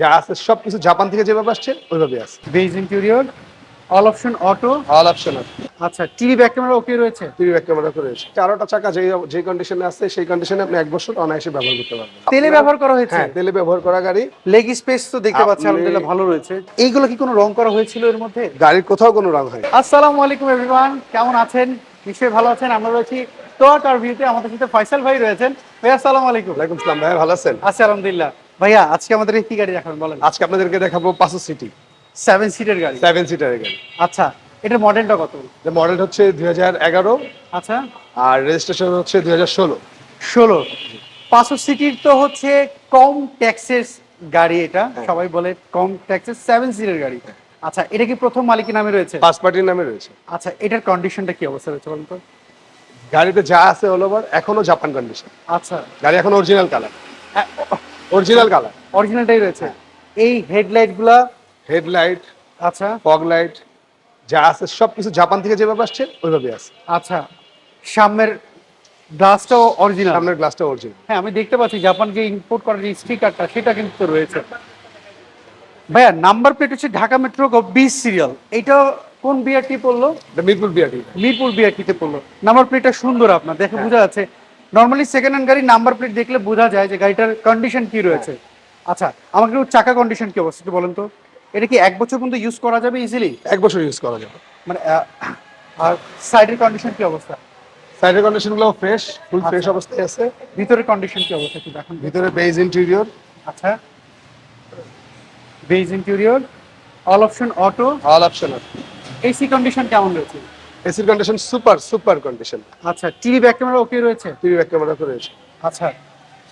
যা আছে সবকিছু জাপান থেকে যেভাবে আসছে ওইভাবে আছে। Beige interior all option auto all option আছে আচ্ছা টিভি ব্যাক ক্যামেরা ওকে রয়েছে? টিভি ব্যাক ক্যামেরা করে রয়েছে। চারোটা চাকা যে যে কন্ডিশনে আছে সেই কন্ডিশনে আপনি এক বছর অনায়াসে ব্যবহার করতে পারবেন। তেলে ব্যবহার করা হয়েছে? হ্যাঁ তেলে ব্যবহার করা গাড়ি। লেগ স্পেস তো দেখতে পাচ্ছি আলহামদুলিল্লাহ ভালো রয়েছে। এইগুলো কি কোনো রং করা হয়েছিল এর মধ্যে? গাড়ির কোথাও কোনো রং হয় আসসালামু আলাইকুম এভরিওয়ান কেমন আছেন? নিশ্চয়ই ভালো আছেন আমরা রয়েছি তোয়া কার ভিউতে আমাদের সাথে ফয়সাল ভাই রয়েছেন। ভাইয়া আসসালামু আলাইকুম। ওয়ালাইকুম সালাম ভাই ভালো আছেন? আছি আলহামদুলিল্লাহ। ভাইয়া আজকে আমাদের কি গাড়ি দেখাবেন বলেন? আজকে আপনাদেরকে দেখাবো পাঁচশো সিটি সেভেন সিটের গাড়ি? সেভেন সিটারের গাড়ি। আচ্ছা এটার মডেলটা কত? মডেল হচ্ছে দুই হাজার এগারো। আচ্ছা। আর রেজিস্ট্রেশন হচ্ছে দুই হাজার ষোলো। ষোলো। পাঁচশো সিটির তো হচ্ছে কম ট্যাক্সের গাড়ি এটা। সবাই বলে কম ট্যাক্সের সেভেন সিটের গাড়ি। আচ্ছা এটা কি প্রথম মালিকের নামে রয়েছে? পাঁচ পার্টির নামে রয়েছে। আচ্ছা এটার কন্ডিশনটা কি অবস্থা রয়েছে বলুন তো? গাড়িতে যা আছে ওভার এখনও জাপান কন্ডিশন আচ্ছা। গাড়ি এখন অরিজিনাল কালার অরিজিনাল কালার অরিজিনালটাই রয়েছে। এই হেডলাইটগুলা হেডলাইট আচ্ছা। ফগ লাইট যা আছে সবকিছু জাপান থেকে যেভাবে আসছে ওইভাবে আছে। আচ্ছা। সামনের গ্লাসটাও অরিজিনাল সামনের গ্লাসটা অরিজিনাল হ্যাঁ আমি দেখতে পাচ্ছি জাপানকে ইম্পোর্ট করার যে স্টিকারটা সেটা কিন্তু রয়েছে। ভাইয়া নাম্বার প্লেট হচ্ছে ঢাকা মেট্রো বিশ সিরিয়াল এটা কোন বিআরটি পড়ল? মিরপুর বিআরটি মিরপুর বিআরটিতে পড়ল। নাম্বার প্লেটটা সুন্দর আপনার দেখে বোঝা যাচ্ছে। নর্মালি সেকেন্ড হ্যান্ড গাড়ি নাম্বার প্লেট দেখলে বোঝা যায় যে গাড়িটার কন্ডিশন কি রয়েছে। আচ্ছা আমাকে একটু চাকা কন্ডিশন কি অবস্থা একটু বলেন তো? এটা কি এক বছর পর্যন্ত ইউজ করা যাবে ইজিলি এক বছর ইউজ করা যাবে। মানে আর সাইডের কন্ডিশন কি অবস্থা? সাইডের কন্ডিশনগুলো ফ্রেশ ফুল ফ্রেশ। অবস্থায় আছে। ভিতরের কন্ডিশন কি অবস্থা একটু দেখুন। ভিতরে বেজ ইন্টেরিয়র আচ্ছা। Beige interior all option auto all option AC condition কেমন রয়েছে? এসির কন্ডিশন সুপার সুপার কন্ডিশন আচ্ছা টিভি ব্যাক ক্যামেরা ওকে রয়েছে? টিভি ব্যাক ক্যামেরা করে রয়েছে। আচ্ছা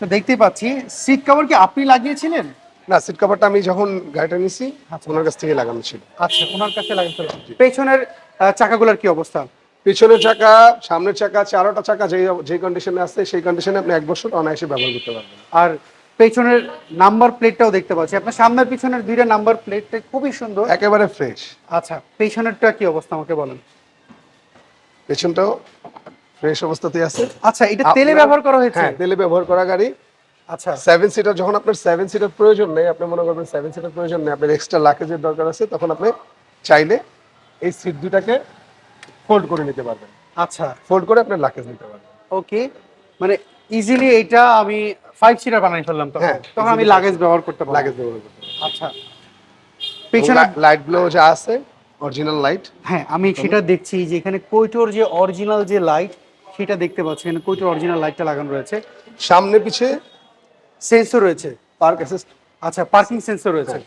তো দেখতেই পাচ্ছি সিট কভার কি আপনি লাগিয়েছিলেন? না সিট কভারটা আমি যখন গাড়িটা নিছি আচ্ছা। ওনার কাছ থেকে লাগানো ছিল। আচ্ছা ওনার কাছে হবে পেছনের চাকাগুলোর কি অবস্থা? পিছনের চাকা সামনের চাকা চারোটা চাকা যে যে কন্ডিশনে আছে সেই কন্ডিশনে আপনি এক বছর অনায়াসে ব্যবহার করতে পারবেন। আর পেছনের নাম্বার প্লেটটাও দেখতে পাচ্ছি। আপনার সামনের পিছনের দুইটা নাম্বার প্লেটটা খুবই সুন্দর। একেবারে ফ্রেশ আচ্ছা পেছনেরটা কি অবস্থা আমাকে বলেন? পেছনটাও ফ্রেশ অবস্থাতেই আছে। আচ্ছা এটা তেলে ব্যবহার করা হয়েছে? হ্যাঁ তেলে ব্যবহার করা গাড়ি। আচ্ছা। সেভেন সিটার যখন আপনার সেভেন সিটার প্রয়োজন নেই আপনি মনে করবেন সেভেন সিটার প্রয়োজন নেই আপনার এক্সট্রা লাকেজের দরকার আছে তখন আপনি চাইলে এই সিট দুটাকে ফোল্ড করে নিতে পারবেন। আচ্ছা। ফোল্ড করে আপনার লাকেজ নিতে পারবেন। ওকে মানে ইজিলি এটা আমি ফাইভ সিটার বানাই ফেললাম তখন। হ্যাঁ, তখন আমি লাগেজ ব্যবহার করতে পারব। লাগেজ ব্যবহার করতে আচ্ছা। পেছনে লাইটগুলো যা আছে অরিজিনাল লাইট হ্যাঁ আমি সেটা দেখছি যে এখানে কৈটোর যে অরিজিনাল যে লাইট সেটা দেখতে পাচ্ছি। এখানে কৈটোর অরিজিনাল লাইটটা লাগানো রয়েছে। সামনে পিছে? সেন্সর রয়েছে। পার্ক অ্যাসিস্ট আচ্ছা পার্কিং সেন্সর রয়েছে।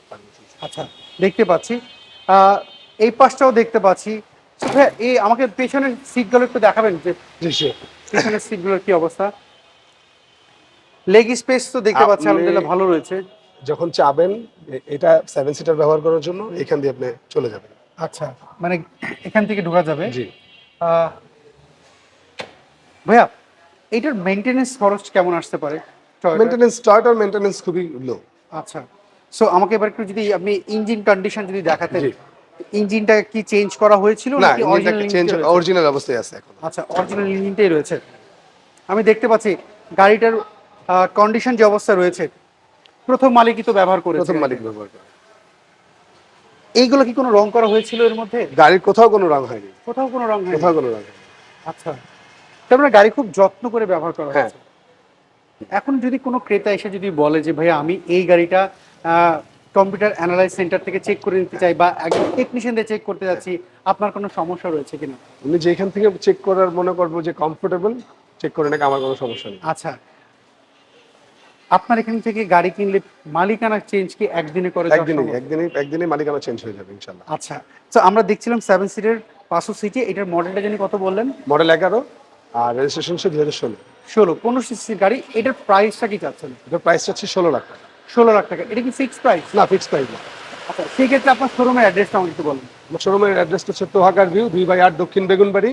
আচ্ছা দেখতে পাচ্ছি। এই পাশটাও দেখতে পাচ্ছি। ভাইয়া, এই আমাকে পেছনের সিটগুলো একটু দেখাবেন যে। পেছনের সিটগুলোর কি অবস্থা? লেগ স্পেস তো দেখতে পাচ্ছি আলহামদুলিল্লাহ ভালো রয়েছে। যখন চাবেন এটা সেভেন সিটার ব্যবহার করার জন্য এখান দিয়ে আপনি চলে যাবেন। আচ্ছা মানে এখান থেকে ঢোকা যাবে। জি। ভাইয়া এইটার মেনটেনেন্স খরচ কেমন আসতে পারে? মেনটেনেন্স স্টার্টার মেনটেনেন্স খুবই লো আচ্ছা সো আমাকে এবার একটু যদি আপনি ইঞ্জিন কন্ডিশন যদি দেখাতেন। ইঞ্জিনটা কি চেঞ্জ করা হয়েছিল নাকি অরিজিনাল চেঞ্জ অরিজিনাল অবস্থায় আছে এখন। আচ্ছা অরিজিনাল ইঞ্জিনটাই রয়েছে। আমি দেখতে পাচ্ছি গাড়িটার কন্ডিশন যে অবস্থা রয়েছে প্রথম মালিকই তো ব্যবহার করেছে। প্রথম মালিক ব্যবহার করে এইগুলো কি কোনো রং করা হয়েছিল এর মধ্যে? গাড়ির কোথাও কোনো রং হয়নি। কোথাও কোনো রং হয়নি? কোথাও কোনো রং হয়নি। আচ্ছা। তার মানে গাড়ি খুব যত্ন করে ব্যবহার করা হ্যাঁ। হয়েছে। এখন যদি কোনো ক্রেতা এসে যদি বলে যে ভাইয়া আমি এই গাড়িটা কম্পিউটার অ্যানালাইজ সেন্টার থেকে চেক করে নিতে চাই বা একজন টেকনিশিয়ান দিয়ে চেক করতে যাচ্ছি আপনার কোনো সমস্যা রয়েছে কিনা? উনি যেখান থেকে চেক করার মনে করব যে কমফোর্টেবল চেক করে নাকি আমার কোনো সমস্যা নেই। আচ্ছা। আপনার এখান থেকে গাড়ি কিনলে মালিকানা চেঞ্জ কি একদিনে করে একদিনে একদিনে একদিনই মালিকানা চেঞ্জ হয়ে যাবে ইনশাল্লাহ। আচ্ছা তো আমরা দেখছিলাম সেভেন সিটের পাঁচশো সিটে এটার মডেলটা জানি কত বললেন? মডেল এগারো আর রেজিস্ট্রেশন হচ্ছে দুই হাজার ষোলো। ষোলো পনেরো সিসির গাড়ি এটার প্রাইসটা কি চাচ্ছেন? এটার প্রাইস হচ্ছে ষোলো লাখ টাকা। ষোলো লাখ টাকা এটা কি ফিক্স প্রাইস না ফিক্স প্রাইস না। আচ্ছা সেই ক্ষেত্রে আপনার শোরুমের অ্যাড্রেসটা আমাকে একটু বলুন। শোরুমের অ্যাড্রেসটা হচ্ছে তোহাগার ভিউ দুই বাই আট দক্ষিণ বেগুনবাড়ি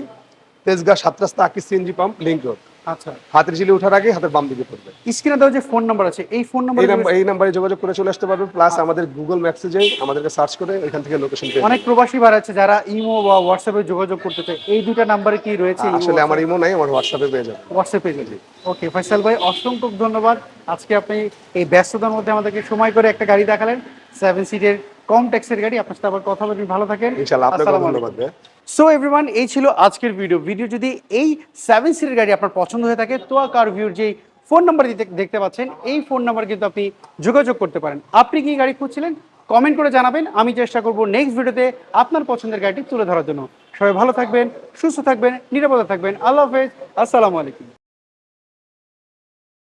তেজগাঁ সাত রাস্তা আকিস সিএনজি পাম্প লিঙ্ক রোড আচ্ছা। হাতের ঝিলে ওঠার আগে হাতের বাম দিকে পড়বে। স্ক্রিনে দেওয়া যে ফোন নাম্বার আছে এই ফোন নাম্বার এই নাম্বারে যোগাযোগ করে চলে আসতে পারবেন প্লাস আমাদের গুগল ম্যাপসে যাই আমাদেরকে সার্চ করে এখান থেকে লোকেশন পেয়ে অনেক প্রবাসী ভাই আছে যারা ইমো বা হোয়াটসঅ্যাপে যোগাযোগ করতে চায় এই দুটো নাম্বারে কি রয়েছে আসলে আমার ইমো নাই আমার হোয়াটসঅ্যাপে পেয়ে যাবেন। হোয়াটসঅ্যাপে যদি ওকে ফয়সাল ভাই অসংখ্য ধন্যবাদ। আজকে আপনি এই ব্যস্ততার মধ্যে আমাদেরকে সময় করে একটা গাড়ি দেখালেন সেভেন সিটের কম ট্যাক্সের গাড়ি। আপনার সাথে আবার কথা বলবেন ভালো থাকেন। ইনশাআল্লাহ আপনাকে ধন্যবাদ সো এভরিওয়ান এই ছিল আজকের ভিডিও ভিডিও যদি এই সেভেন সিটের গাড়ি আপনার পছন্দ হয়ে থাকে তোয়া কার ভিউর যেই ফোন নাম্বার দিতে দেখতে পাচ্ছেন এই ফোন নাম্বার কিন্তু আপনি যোগাযোগ করতে পারেন। আপনি কি গাড়ি খুঁজছিলেন? কমেন্ট করে জানাবেন। আমি চেষ্টা করব নেক্সট ভিডিওতে আপনার পছন্দের গাড়িটি তুলে ধরার জন্য। সবাই ভালো থাকবেন সুস্থ থাকবেন নিরাপদে থাকবেন। আল্লাহ হাফেজ। আসসালামু আলাইকুম।